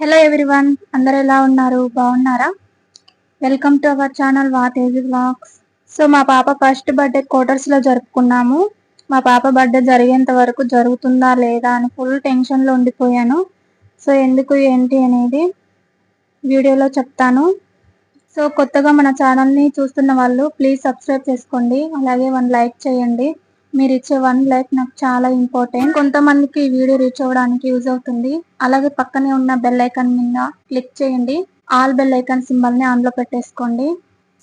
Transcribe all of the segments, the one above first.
Hello everyone అందరు ఎలా ఉన్నారు? బాగున్నారా? వెల్కమ్ టు అవర్ ఛానల్ వా బ్లాగ్స్ సో మా పాప ఫస్ట్ బర్త్డే క్వార్టర్స్లో జరుపుకున్నాము. మా పాప బర్త్డే జరిగేంత వరకు జరుగుతుందా లేదా అని ఫుల్ టెన్షన్లో ఉండిపోయాను. సో ఎందుకు ఏంటి అనేది వీడియోలో చెప్తాను. సో కొత్తగా మన ఛానల్ని చూస్తున్న వాళ్ళు ప్లీజ్ సబ్స్క్రైబ్ చేసుకోండి. అలాగే వన్ లైక్ చేయండి. మీరు ఇచ్చే వన్ లైక్ నాకు చాలా ఇంపార్టెంట్. కొంతమందికి ఈ వీడియో రీచ్ అవ్వడానికి యూజ్ అవుతుంది. అలాగే పక్కనే ఉన్న బెల్ ఐకాన్ మీద క్లిక్ చేయండి. ఆల్ బెల్ ఐకాన్ సింబల్ని పెట్టేసుకోండి.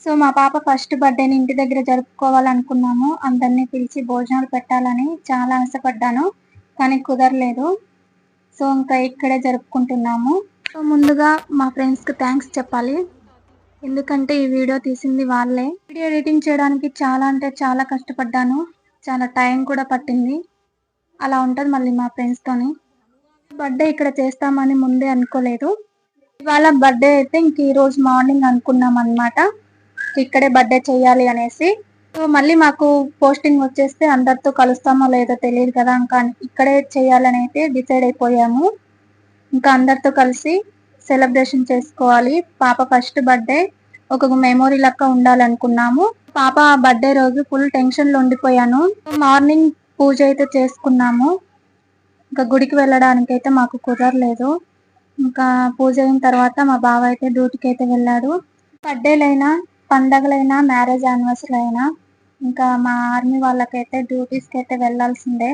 సో మా పాప ఫస్ట్ బర్త్డేని ఇంటి దగ్గర జరుపుకోవాలనుకున్నాము. అందరినీ పిలిచి భోజనాలు పెట్టాలని చాలా ఆశపడ్డాను కానీ కుదరలేదు. సో ఇంకా ఇక్కడే జరుపుకుంటున్నాము. సో ముందుగా మా ఫ్రెండ్స్కి థ్యాంక్స్ చెప్పాలి. ఎందుకంటే ఈ వీడియో తీసింది వాళ్ళే. వీడియో ఎడిటింగ్ చేయడానికి చాలా అంటే చాలా కష్టపడ్డాను. చాలా టైం కూడా పట్టింది. అలా ఉంటుంది మళ్ళీ మా ఫ్రెండ్స్తోని బర్త్డే ఇక్కడ చేస్తామని ముందే అనుకోలేదు. ఇవాళ బర్త్డే అయితే ఇంక ఈరోజు మార్నింగ్ అనుకున్నాం అనమాట ఇక్కడే బర్త్డే చేయాలి అనేసి. సో మళ్ళీ మాకు పోస్టింగ్ వచ్చేస్తే అందరితో కలుస్తామో లేదో తెలియదు కదా. ఇంకా ఇక్కడే చేయాలని అయితే డిసైడ్ అయిపోయాము. ఇంకా అందరితో కలిసి సెలబ్రేషన్ చేసుకోవాలి. పాప ఫస్ట్ బర్త్డే ఒక మెమోరీ లెక్క ఉండాలనుకున్నాము. పాప బర్త్డే రోజు ఫుల్ టెన్షన్లో ఉండిపోయాను. మార్నింగ్ పూజ అయితే చేసుకున్నాము. ఇంకా గుడికి వెళ్ళడానికి అయితే మాకు కుదరలేదు. ఇంకా పూజ అయిన తర్వాత మా బావ అయితే డ్యూటీకి అయితే వెళ్ళాడు. బర్త్డేలైనా పండగలైనా మ్యారేజ్ యానివర్సరీ అయినా ఇంకా మా ఆర్మీ వాళ్ళకైతే డ్యూటీస్కి అయితే వెళ్ళాల్సిందే.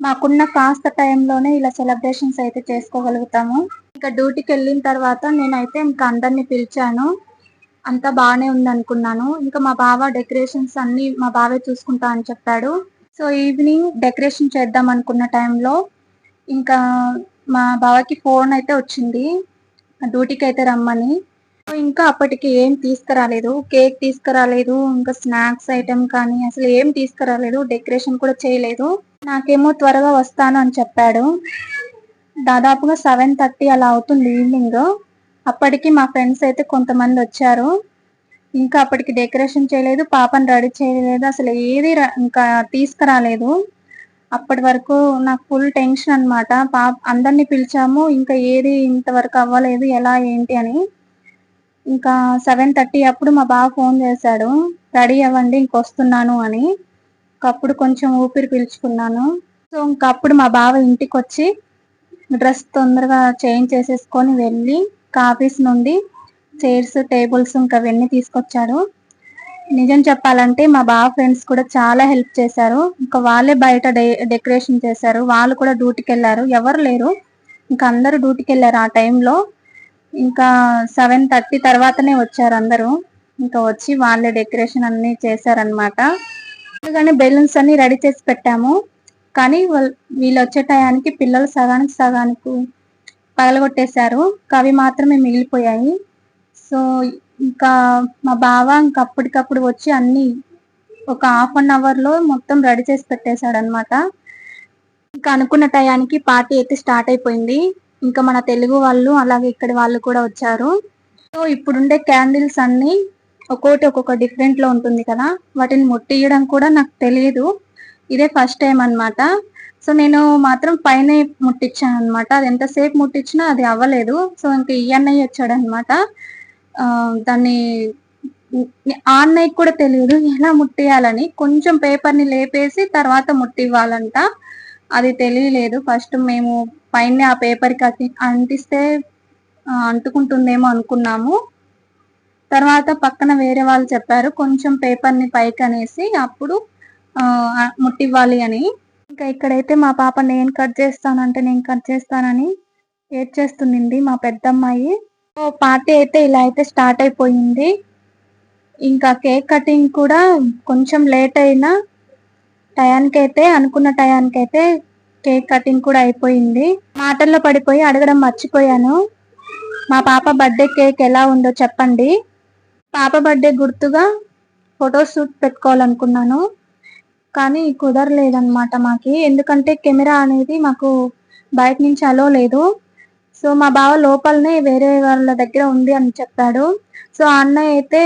మాకున్న కాస్త టైంలోనే ఇలా సెలబ్రేషన్స్ అయితే చేసుకోగలుగుతాము. ఇంకా డ్యూటీకి వెళ్ళిన తర్వాత నేనైతే ఇంకా అందరిని పిలిచాను. అంతా బాగానే ఉంది అనుకున్నాను ఇంకా మా బావ డెకరేషన్స్ అన్ని మా బావే చూసుకుంటా అని చెప్పాడు. సో ఈవినింగ్ డెకరేషన్ చేద్దాం అనుకున్న టైంలో ఇంకా మా బావకి ఫోన్ అయితే వచ్చింది. డ్యూటీకి అయితే రమ్మని. ఇంకా అప్పటికి ఏం తీసుకురాలేదు. కేక్ తీసుకురాలేదు. ఇంకా స్నాక్స్ ఐటమ్ కానీ అసలు ఏం తీసుకురాలేదు. డెకరేషన్ కూడా చేయలేదు. నాకేమో త్వరగా వస్తాను అని చెప్పాడు. దాదాపుగా సెవెన్ థర్టీ అలా అవుతుంది ఈవినింగ్. అప్పటికి మా ఫ్రెండ్స్ అయితే కొంతమంది వచ్చారు. ఇంకా అప్పటికి డెకరేషన్ చేయలేదు పాపని రెడీ చేయలేదు అసలు ఏది ఇంకా తీసుకురాలేదు. అప్పటి వరకు నాకు ఫుల్ టెన్షన్ అనమాట పాప అందరినీ పిలిచాము ఇంకా ఏది ఇంతవరకు అవ్వలేదు ఎలా ఏంటి అని. ఇంకా సెవెన్ థర్టీ అప్పుడు మా బావ ఫోన్ చేశాడు రెడీ అవ్వండి ఇంకొస్తున్నాను అని. అప్పుడు కొంచెం ఊపిరి పీల్చుకున్నాను. సో ఇంకప్పుడు మా బావ ఇంటికి వచ్చి డ్రెస్ తొందరగా చేంజ్ చేసేసుకొని వెళ్ళి ఆఫీస్ నుండి చైర్స్ టేబుల్స్ ఇంకా అవన్నీ తీసుకొచ్చాడు నిజం చెప్పాలంటే మా బావ ఫ్రెండ్స్ కూడా చాలా హెల్ప్ చేశారు. ఇంకా వాళ్ళే బయట డెకరేషన్ చేశారు. వాళ్ళు కూడా డ్యూటీకి వెళ్ళారు. ఎవరు లేరు. ఇంకా అందరూ డ్యూటీకి వెళ్ళారు ఆ టైంలో. ఇంకా సెవెన్ థర్టీ తర్వాతనే వచ్చారు అందరూ. ఇంకా వచ్చి వాళ్ళే డెకరేషన్ అన్ని చేశారనమాట కానీ బెలూన్స్ అన్ని రెడీ చేసి పెట్టాము. కానీ వీళ్ళు వచ్చే టయానికి పిల్లలు సగానికి సగానికి పగలగొట్టేశారు. అవి మాత్రమే మిగిలిపోయాయి. సో ఇంకా మా బావ ఇంకా అప్పటికప్పుడు వచ్చి అన్ని ఒక హాఫ్ అన్ అవర్లో మొత్తం రెడీ చేసి పెట్టేశాడు అనమాట ఇంకా అనుకున్న టయానికి పార్టీ అయితే స్టార్ట్ అయిపోయింది. ఇంకా మన తెలుగు వాళ్ళు అలాగే ఇక్కడి వాళ్ళు కూడా వచ్చారు. సో ఇప్పుడుండే క్యాండిల్స్ అన్ని ఒక్కోటి ఒక్కొక్క డిఫరెంట్లో ఉంటుంది కదా. వాటిని ముట్టియడం కూడా నాకు తెలియదు. ఇదే ఫస్ట్ టైం అనమాట సో నేను మాత్రం పైన ముట్టించాను అనమాట అది ఎంతసేపు ముట్టించినా అది అవ్వలేదు. సో ఇంకా ఈ అన్నయ్య దాన్ని ఆ అన్నయ్యకి కూడా తెలియదు ఎలా ముట్టేయాలని కొంచెం పేపర్ని లేపేసి తర్వాత ముట్టివ్వాలంట. అది తెలియలేదు. ఫస్ట్ మేము పైన ఆ పేపర్కి అంటిస్తే అంటుకుంటుందేమో అనుకున్నాము. తర్వాత పక్కన వేరే వాళ్ళు చెప్పారు కొంచెం పేపర్ని పైకి అనేసి అప్పుడు ముట్టివ్వాలి అని. ఇంకా ఇక్కడైతే మా పాప నేను కట్ చేస్తానంటే నేను కట్ చేస్తానని ఏడ్ మా పెద్దమ్మాయి. పార్టీ అయితే ఇలా అయితే స్టార్ట్ అయిపోయింది. ఇంకా కేక్ కటింగ్ కూడా కొంచెం లేట్ అయినా టయానికి అయితే అనుకున్న టయానికి అయితే కేక్ కటింగ్ కూడా అయిపోయింది. మాటల్లో పడిపోయి అడగడం మర్చిపోయాను. మా పాప బర్త్డే కేక్ ఎలా ఉందో చెప్పండి. పాప బర్త్డే గుర్తుగా ఫోటో షూట్ పెట్టుకోవాలనుకున్నాను. కానీ కుదరలేదన్నమాట మాకి. ఎందుకంటే కెమెరా అనేది మాకు బయట నుంచి అలో లేదు. సో మా బావ లోపలనే వేరే వాళ్ళ దగ్గర ఉంది అని చెప్పాడు. సో అన్నయ్య అయితే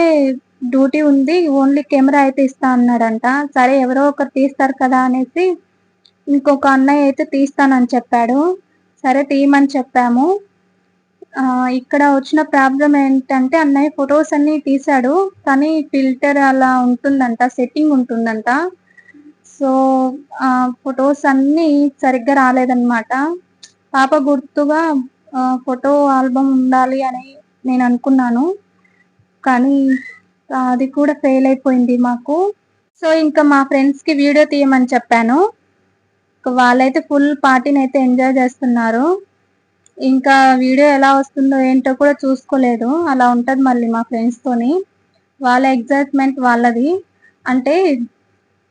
డ్యూటీ ఉంది ఓన్లీ కెమెరా అయితే ఇస్తా అన్నాడంట. సరే ఎవరో ఒకరు తీస్తారు కదా అనేసి ఇంకొక అన్నయ్య అయితే తీస్తానని చెప్పాడు. సరే తీయమని చెప్పాము. ఇక్కడ వచ్చిన ప్రాబ్లం ఏంటంటే అన్నయ్య ఫొటోస్ అన్ని తీశాడు. కానీ ఫిల్టర్ అలా ఉంటుందంట సెట్టింగ్ ఉంటుందంట. సో ఆ ఫొటోస్ అన్ని సరిగ్గా రాలేదన్నమాట. పాప గుర్తుగా ఫోటో ఆల్బమ్ ఉండాలి అని నేను అనుకున్నాను. కానీ అది కూడా ఫెయిల్ అయిపోయింది మాకు. సో ఇంకా మా ఫ్రెండ్స్కి వీడియో తీయమని చెప్పాను. వాళ్ళైతే ఫుల్ పార్టీని అయితే ఎంజాయ్ చేస్తున్నారు. ఇంకా వీడియో ఎలా వస్తుందో ఏంటో కూడా చూసుకోలేదు. అలా ఉంటుంది మళ్ళీ మా ఫ్రెండ్స్తోని వాళ్ళ ఎగ్జైట్మెంట్ వాళ్ళది. అంటే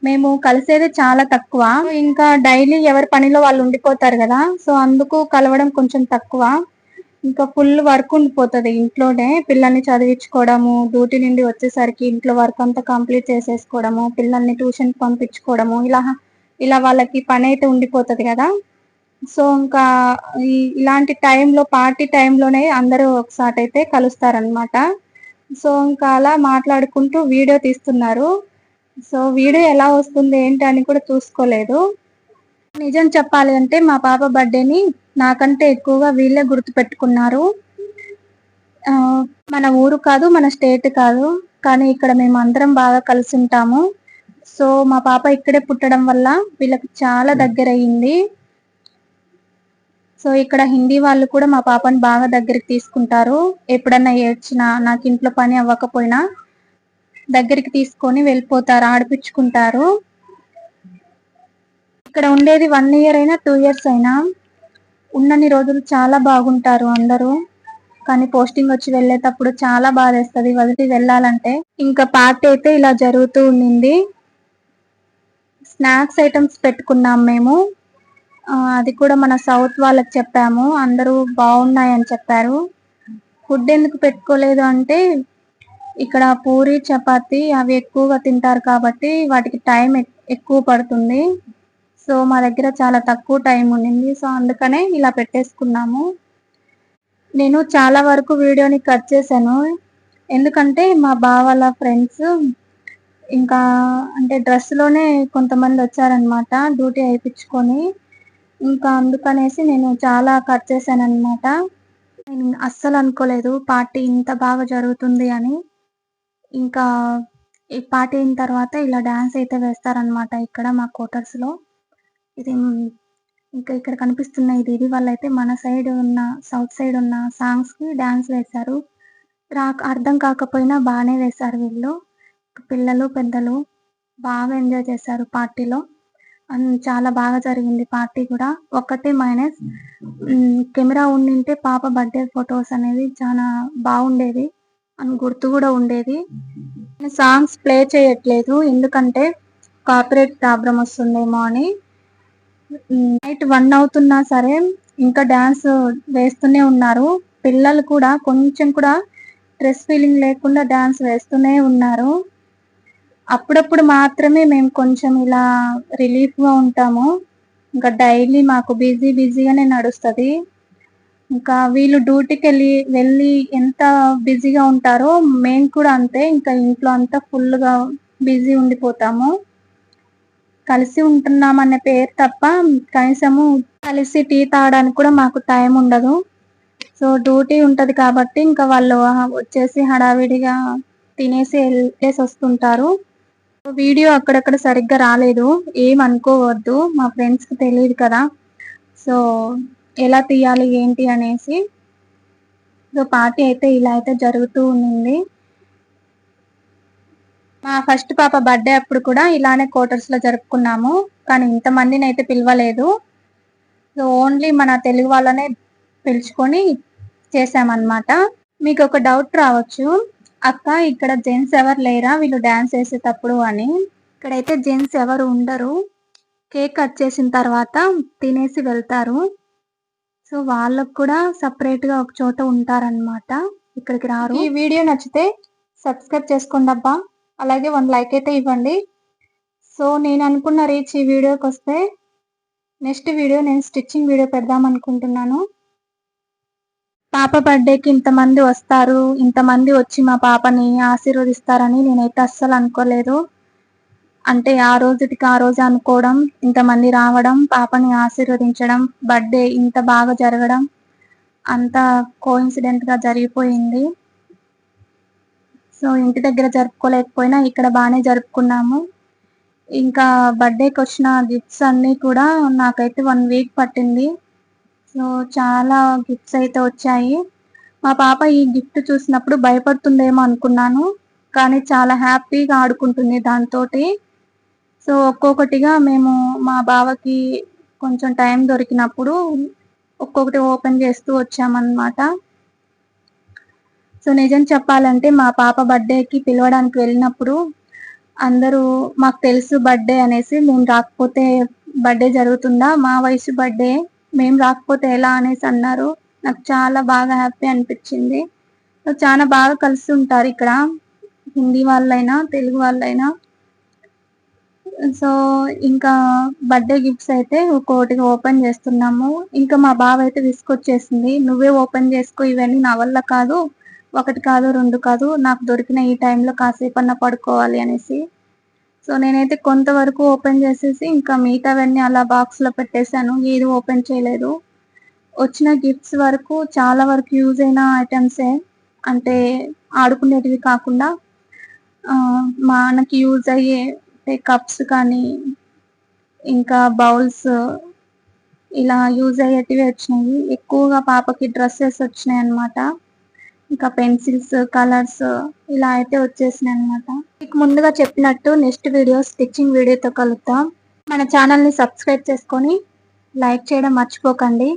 మేము కలిసేది చాలా తక్కువ. ఇంకా డైలీ ఎవరి పనిలో వాళ్ళు ఉండిపోతారు కదా సో అందుకు కలవడం కొంచెం తక్కువ. ఇంకా ఫుల్ వర్క్ ఉండిపోతుంది ఇంట్లోనే పిల్లల్ని చదివించుకోవడము డ్యూటీ నుండి వచ్చేసరికి ఇంట్లో వర్క్ అంతా కంప్లీట్ చేసేసుకోవడము పిల్లల్ని ట్యూషన్ పంపించుకోవడము ఇలా ఇలా వాళ్ళకి పని అయితే ఉండిపోతుంది కదా. సో ఇంకా ఇలాంటి టైంలో పార్టీ టైంలోనే అందరూ ఒకసారి అయితే కలుస్తారనమాట సో ఇంకా అలా మాట్లాడుకుంటూ వీడియో తీస్తున్నారు. సో వీడియో ఎలా వస్తుంది ఏంటి అని కూడా చూసుకోలేదు. నిజం చెప్పాలి అంటే మా పాప బర్త్డేని నాకంటే ఎక్కువగా వీళ్ళే గుర్తు పెట్టుకున్నారు మన ఊరు కాదు మన స్టేట్ కాదు కానీ ఇక్కడ మేము అందరం బాగా కలిసి ఉంటాము. సో మా పాప ఇక్కడే పుట్టడం వల్ల వీళ్ళకి చాలా దగ్గర అయ్యింది సో ఇక్కడ హిందీ వాళ్ళు కూడా మా పాపని బాగా దగ్గరికి తీసుకుంటారు. ఎప్పుడన్నా ఏడ్చినా నాకు ఇంట్లో పని అవ్వకపోయినా దగ్గరికి తీసుకొని వెళ్ళిపోతారు ఆడిపించుకుంటారు. ఇక్కడ ఉండేది వన్ ఇయర్ అయినా టూ ఇయర్స్ అయినా. ఉన్నన్ని రోజులు చాలా బాగుంటారు అందరూ. కానీ పోస్టింగ్ వచ్చి వెళ్ళేటప్పుడు చాలా బాధేస్తుంది. వదిలి వెళ్ళాలంటే ఇంకా పార్టీ అయితే ఇలా జరుగుతూ ఉండింది. స్నాక్స్ ఐటమ్స్ పెట్టుకున్నాం మేము. అది కూడా మన సౌత్ వాళ్ళకి చెప్పాము. అందరూ బాగున్నాయని చెప్పారు. ఫుడ్ ఎందుకు పెట్టుకోలేదు అంటే ఇక్కడ పూరి చపాతి అవి ఎక్కువగా తింటారు కాబట్టి వాటికి టైం ఎక్కువ పడుతుంది. సో మా దగ్గర చాలా తక్కువ టైం ఉండింది. సో అందుకనే ఇలా పెట్టేసుకున్నాము. నేను చాలా వరకు వీడియోని కట్ చేశాను. ఎందుకంటే మా బావాల ఫ్రెండ్స్ ఇంకా అంటే డ్రెస్లోనే కొంతమంది వచ్చారనమాట డ్యూటీ అయిపించుకొని. ఇంకా అందుకనేసి నేను చాలా కట్ చేశాను అనమాట నేను అస్సలు అనుకోలేదు పార్టీ ఇంత బాగా జరుగుతుంది అని. ఇంకా ఈ పార్టీ అయిన తర్వాత ఇలా డాన్స్ అయితే వేస్తారనమాట ఇక్కడ మా క్వార్టర్స్లో. ఇది ఇంకా ఇక్కడ కనిపిస్తున్న ఇది ఇది వాళ్ళైతే మన సైడ్ ఉన్న సౌత్ సైడ్ ఉన్న సాంగ్స్కి డాన్స్ వేశారు. రాక అర్థం కాకపోయినా బాగానే వేశారు వీళ్ళు. పిల్లలు పెద్దలు బాగా ఎంజాయ్ చేశారు పార్టీలో. చాలా బాగా జరిగింది పార్టీ కూడా. ఒక్కటే మైనస్ కెమెరా ఉండింటే పాప బర్త్డే ఫొటోస్ అనేది చాలా బాగుండేది అని గుర్తు కూడా ఉండేది. సాంగ్స్ ప్లే చేయట్లేదు. ఎందుకంటే కాపరేట్ ప్రాబ్లం వస్తుందేమో అని. నైట్ వన్ అవుతున్నా సరే ఇంకా డాన్స్ వేస్తూనే ఉన్నారు. పిల్లలు కూడా కొంచెం కూడా స్ట్రెస్ ఫీలింగ్ లేకుండా డాన్స్ వేస్తూనే ఉన్నారు. అప్పుడప్పుడు మాత్రమే మేము కొంచెం ఇలా రిలీఫ్గా ఉంటాము. ఇంకా డైలీ మాకు బిజీ బిజీగానే నడుస్తుంది. ఇంకా వీళ్ళు డ్యూటీకి వెళ్ళి వెళ్ళి ఎంత బిజీగా ఉంటారో మేము కూడా అంతే. ఇంకా ఇంట్లో అంతా ఫుల్గా బిజీ ఉండిపోతాము. కలిసి ఉంటున్నాం అనే పేరు తప్ప కనీసము కలిసి టీ తాగడానికి కూడా మాకు టైం ఉండదు. సో డ్యూటీ ఉంటుంది కాబట్టి ఇంకా వాళ్ళు వచ్చేసి హడావిడిగా తినేసి వెళ్ళేసి వస్తుంటారు. వీడియో అక్కడక్కడ సరిగ్గా రాలేదు. ఏం అనుకోవద్దు. మా ఫ్రెండ్స్కి తెలియదు కదా. సో ఎలా తీయాలి ఏంటి అనేసి సో పార్టీ అయితే ఇలా అయితే జరుగుతూ ఉంది మా ఫస్ట్ పాప బర్త్డే అప్పుడు కూడా ఇలానే క్వార్టర్స్లో జరుపుకున్నాము. కానీ ఇంత మందిని అయితే పిలవలేదు. సో ఓన్లీ మన తెలుగు వాళ్ళనే పిలుచుకొని చేసామన్నమాట మీకు ఒక డౌట్ రావచ్చు. అక్క ఇక్కడ జెంట్స్ ఎవరు లేరా? వీళ్ళు డాన్స్ వేసేటప్పుడు అని. ఇక్కడైతే జెంట్స్ ఎవరు ఉండరు. కేక్ కట్ చేసిన తర్వాత తినేసి వెళ్తారు. సో వాళ్ళకు కూడా సపరేట్గా ఒక చోట ఉంటారన్నమాట. ఇక్కడికి రారు. ఈ వీడియో నచ్చితే సబ్స్క్రైబ్ చేసుకోండి అబ్బా. అలాగే వన్ లైక్ అయితే ఇవ్వండి. సో నేను అనుకున్న రీచ్ ఈ వీడియోకి వస్తే నెక్స్ట్ వీడియో నేను స్టిచ్చింగ్ వీడియో పెడదాం అనుకుంటున్నాను. పాప బర్త్డేకి ఇంతమంది వస్తారు. ఇంతమంది వచ్చి మా పాపని ఆశీర్వదిస్తారని నేనైతే అస్సలు అనుకోలేదు. అంటే ఆ రోజుకి ఆ రోజు అనుకోవడం ఇంతమంది రావడం పాపని ఆశీర్వదించడం బర్త్డే ఇంత బాగా జరగడం అంతా కోఇన్సిడెంట్గా జరిగిపోయింది. సో ఇంటి దగ్గర జరుపుకోలేకపోయినా ఇక్కడ బాగానే జరుపుకున్నాము. ఇంకా బర్త్డేకి వచ్చిన గిఫ్ట్స్ అన్నీ కూడా నాకైతే వన్ వీక్ పట్టింది. సో చాలా గిఫ్ట్స్ అయితే వచ్చాయి. మా పాప ఈ గిఫ్ట్ చూసినప్పుడు భయపడుతుందేమో అనుకున్నాను. కానీ చాలా హ్యాపీగా ఆడుకుంటుంది దాంతో సో ఒక్కొక్కటిగా మేము మా బావకి కొంచెం టైం దొరికినప్పుడు ఒక్కొక్కటి ఓపెన్ చేస్తూ వచ్చామన్నమాట. సో నిజం చెప్పాలంటే మా పాప బర్త్డేకి పిలవడానికి వెళ్ళినప్పుడు అందరూ మాకు తెలుసు బర్త్డే అనేసి మేము రాకపోతే బర్త్డే జరుగుతుందా? మా వయసు బర్త్డే. మేము రాకపోతే ఎలా? అనేసి అన్నారు. నాకు చాలా బాగా హ్యాపీ అనిపించింది. సో చాలా బాగా కలిసి ఉంటారు ఇక్కడ. హిందీ వాళ్ళైనా తెలుగు వాళ్ళైనా. సో ఇంకా బర్త్డే గిఫ్ట్స్ అయితే ఒక్కొక్కటిగా ఓపెన్ చేస్తున్నాము. ఇంకా మా బావ అయితే తీసుకొచ్చేసింది. నువ్వే ఓపెన్ చేసుకో ఇవన్నీ నా వల్ల కాదు ఒకటి కాదు రెండు కాదు నాకు దొరికిన ఈ టైంలో కాసేపు అన్న పడుకోవాలి అనేసి. సో నేనైతే కొంతవరకు ఓపెన్ చేసేసి ఇంకా మిగతావన్నీ అలా బాక్స్లో పెట్టేశాను. ఏది ఓపెన్ చేయలేదు. వచ్చిన గిఫ్ట్స్ వరకు చాలా వరకు యూజ్ అయిన ఐటమ్సే అంటే ఆడుకునేటివి కాకుండా మనకి యూజ్ అయ్యే కప్స్ కానీ ఇంకా బౌల్స్ ఇలా యూజ్ అయ్యేటివి వచ్చినాయి. ఎక్కువగా పాపకి డ్రెస్సెస్ వచ్చినాయి అన్నమాట. ఇంకా పెన్సిల్స్ కలర్స్ ఇలా అయితే వచ్చేసినాయి అనమాట మీకు ముందుగా చెప్పినట్టు నెక్స్ట్ వీడియో స్టిచ్చింగ్ వీడియోతో కలుద్దాం. మన ఛానల్ని సబ్స్క్రైబ్ చేసుకొని లైక్ చేయడం మర్చిపోకండి.